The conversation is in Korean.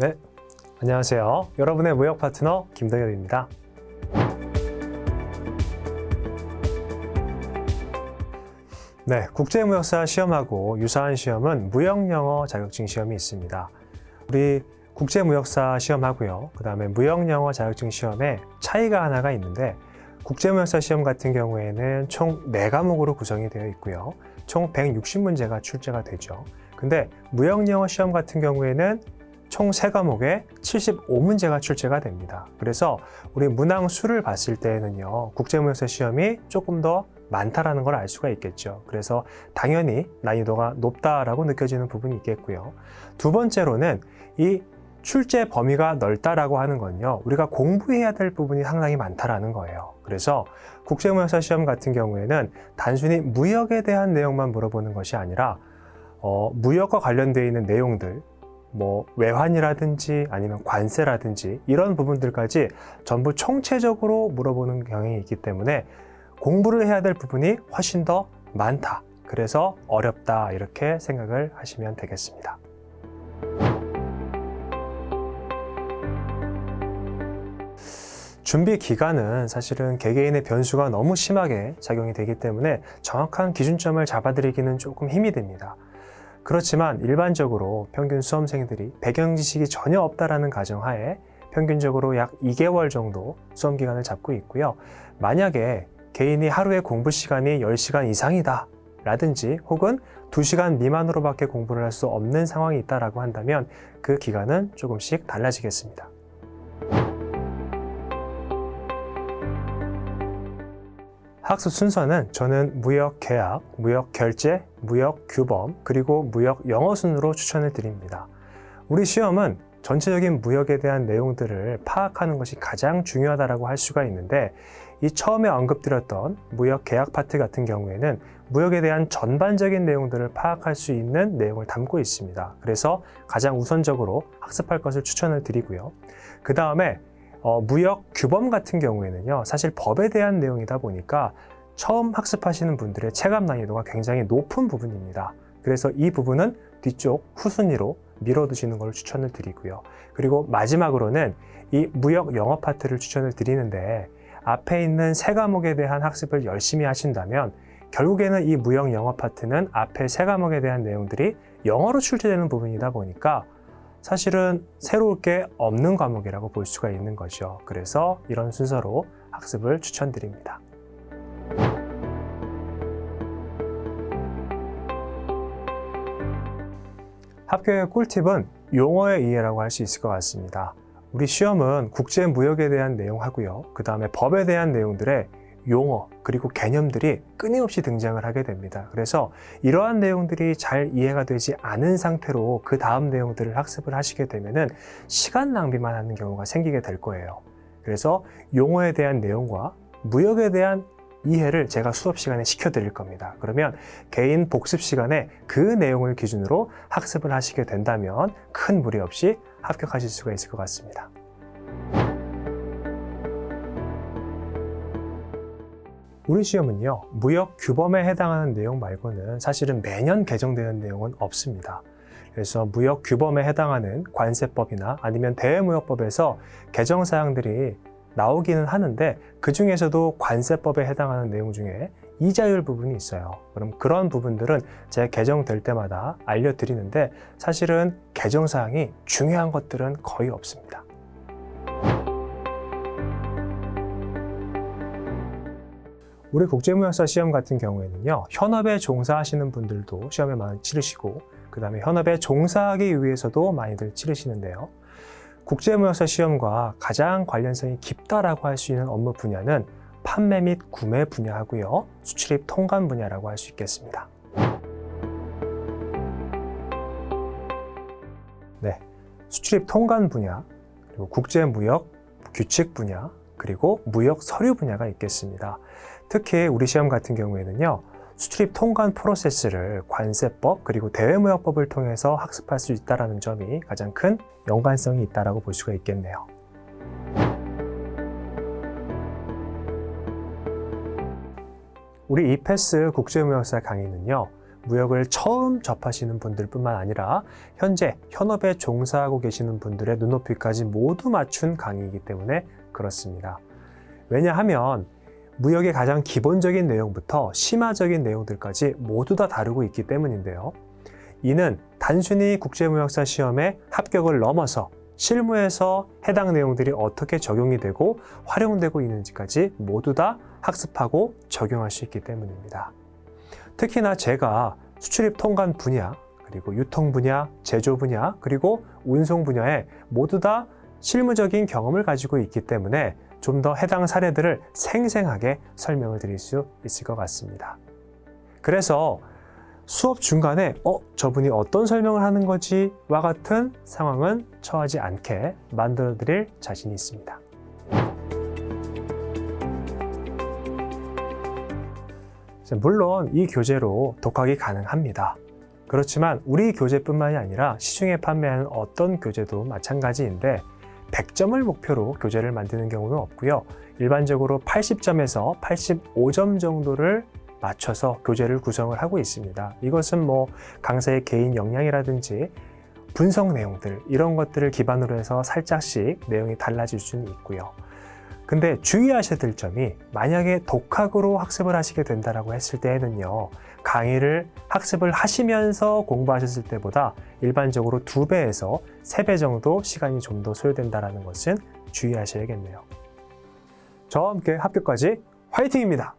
네, 안녕하세요. 여러분의 무역 파트너 김동엽입니다. 네, 국제무역사 시험하고 유사한 시험은 무역영어 자격증 시험이 있습니다. 우리 국제무역사 시험하고요. 그 다음에 무역영어 자격증 시험에 차이가 하나가 있는데 국제무역사 시험 같은 경우에는 총 4과목으로 구성이 되어 있고요. 총 160문제가 출제가 되죠. 근데 무역영어 시험 같은 경우에는 총 3과목에 75문제가 출제가 됩니다. 그래서 우리 문항 수를 봤을 때에는요, 국제무역사 시험이 조금 더 많다라는 걸 알 수가 있겠죠. 그래서 당연히 난이도가 높다라고 느껴지는 부분이 있겠고요. 두 번째로는 이 출제 범위가 넓다라고 하는 건요, 우리가 공부해야 될 부분이 상당히 많다라는 거예요. 그래서 국제무역사 시험 같은 경우에는 단순히 무역에 대한 내용만 물어보는 것이 아니라 어, 무역과 관련되어 있는 내용들, 뭐 외환이라든지 아니면 관세라든지 이런 부분들까지 전부 총체적으로 물어보는 경향이 있기 때문에 공부를 해야 될 부분이 훨씬 더 많다. 그래서 어렵다. 이렇게 생각을 하시면 되겠습니다. 준비 기간은 사실은 개개인의 변수가 너무 심하게 작용이 되기 때문에 정확한 기준점을 잡아드리기는 조금 힘이 듭니다. 그렇지만 일반적으로 평균 수험생들이 배경 지식이 전혀 없다라는 가정하에 평균적으로 약 2개월 정도 수험 기간을 잡고 있고요. 만약에 개인이 하루에 공부 시간이 10시간 이상이다 라든지 혹은 2시간 미만으로밖에 공부를 할 수 없는 상황이 있다라고 한다면 그 기간은 조금씩 달라지겠습니다. 학습 순서는 저는 무역 계약, 무역 결제, 무역 규범, 그리고 무역 영어 순으로 추천을 드립니다. 우리 시험은 전체적인 무역에 대한 내용들을 파악하는 것이 가장 중요하다고 할 수가 있는데 이 처음에 언급드렸던 무역 계약 파트 같은 경우에는 무역에 대한 전반적인 내용들을 파악할 수 있는 내용을 담고 있습니다. 그래서 가장 우선적으로 학습할 것을 추천을 드리고요. 그 다음에 어, 무역 규범 같은 경우에는요, 사실 법에 대한 내용이다 보니까 처음 학습하시는 분들의 체감 난이도가 굉장히 높은 부분입니다. 그래서 이 부분은 뒤쪽 후순위로 밀어두시는 걸 추천을 드리고요. 그리고 마지막으로는 이 무역 영어 파트를 추천을 드리는데 앞에 있는 세 과목에 대한 학습을 열심히 하신다면 결국에는 이 무역 영어 파트는 앞에 세 과목에 대한 내용들이 영어로 출제되는 부분이다 보니까 사실은 새로울 게 없는 과목이라고 볼 수가 있는 거죠. 그래서 이런 순서로 학습을 추천드립니다. 합격의 꿀팁은 용어의 이해라고 할 수 있을 것 같습니다. 우리 시험은 국제 무역에 대한 내용 하고요. 그 다음에 법에 대한 내용들의 용어 그리고 개념들이 끊임없이 등장을 하게 됩니다. 그래서 이러한 내용들이 잘 이해가 되지 않은 상태로 그 다음 내용들을 학습을 하시게 되면은 시간 낭비만 하는 경우가 생기게 될 거예요. 그래서 용어에 대한 내용과 무역에 대한 이해를 제가 수업 시간에 시켜드릴 겁니다. 그러면 개인 복습 시간에 그 내용을 기준으로 학습을 하시게 된다면 큰 무리 없이 합격하실 수가 있을 것 같습니다. 우리 시험은요, 무역 규범에 해당하는 내용 말고는 사실은 매년 개정되는 내용은 없습니다. 그래서 무역 규범에 해당하는 관세법이나 아니면 대외무역법에서 개정 사항들이 나오기는 하는데 그 중에서도 관세법에 해당하는 내용 중에 이자율 부분이 있어요. 그럼 그런 부분들은 제 개정될 때마다 알려드리는데 사실은 개정 사항이 중요한 것들은 거의 없습니다. 우리 국제무역사 시험 같은 경우에는요, 현업에 종사하시는 분들도 시험에 많이 치르시고, 그 다음에 현업에 종사하기 위해서도 많이들 치르시는데요. 국제무역사 시험과 가장 관련성이 깊다라고 할 수 있는 업무 분야는 판매 및 구매 분야하고요, 수출입 통관 분야라고 할 수 있겠습니다. 네, 수출입 통관 분야, 그리고 국제무역 규칙 분야, 그리고 무역 서류 분야가 있겠습니다. 특히 우리 시험 같은 경우에는요, 수출입 통관 프로세스를 관세법 그리고 대외무역법을 통해서 학습할 수 있다는 점이 가장 큰 연관성이 있다고 볼 수가 있겠네요. 우리 이패스 국제무역사 강의는요, 무역을 처음 접하시는 분들뿐만 아니라 현재 현업에 종사하고 계시는 분들의 눈높이까지 모두 맞춘 강의이기 때문에 그렇습니다. 왜냐하면 무역의 가장 기본적인 내용부터 심화적인 내용들까지 모두 다 다루고 있기 때문인데요. 이는 단순히 국제무역사 시험의 합격을 넘어서 실무에서 해당 내용들이 어떻게 적용이 되고 활용되고 있는지까지 모두 다 학습하고 적용할 수 있기 때문입니다. 특히나 제가 수출입 통관 분야, 그리고 유통 분야, 제조 분야, 그리고 운송 분야에 모두 다 실무적인 경험을 가지고 있기 때문에 좀 더 해당 사례들을 생생하게 설명을 드릴 수 있을 것 같습니다. 그래서 수업 중간에 어 저분이 어떤 설명을 하는 거지와 같은 상황은 처하지 않게 만들어 드릴 자신이 있습니다. 물론 이 교재로 독학이 가능합니다. 그렇지만 우리 교재뿐만이 아니라 시중에 판매하는 어떤 교재도 마찬가지인데 100점을 목표로 교재를 만드는 경우는 없고요. 일반적으로 80점에서 85점 정도를 맞춰서 교재를 구성을 하고 있습니다. 이것은 뭐 강사의 개인 역량이라든지 분석 내용들 이런 것들을 기반으로 해서 살짝씩 내용이 달라질 수는 있고요. 근데 주의하셔야 될 점이 만약에 독학으로 학습을 하시게 된다라고 했을 때에는요. 강의를 학습을 하시면서 공부하셨을 때보다 일반적으로 두 배에서 세 배 정도 시간이 좀 더 소요된다라는 것은 주의하셔야겠네요. 저와 함께 합격까지 화이팅입니다.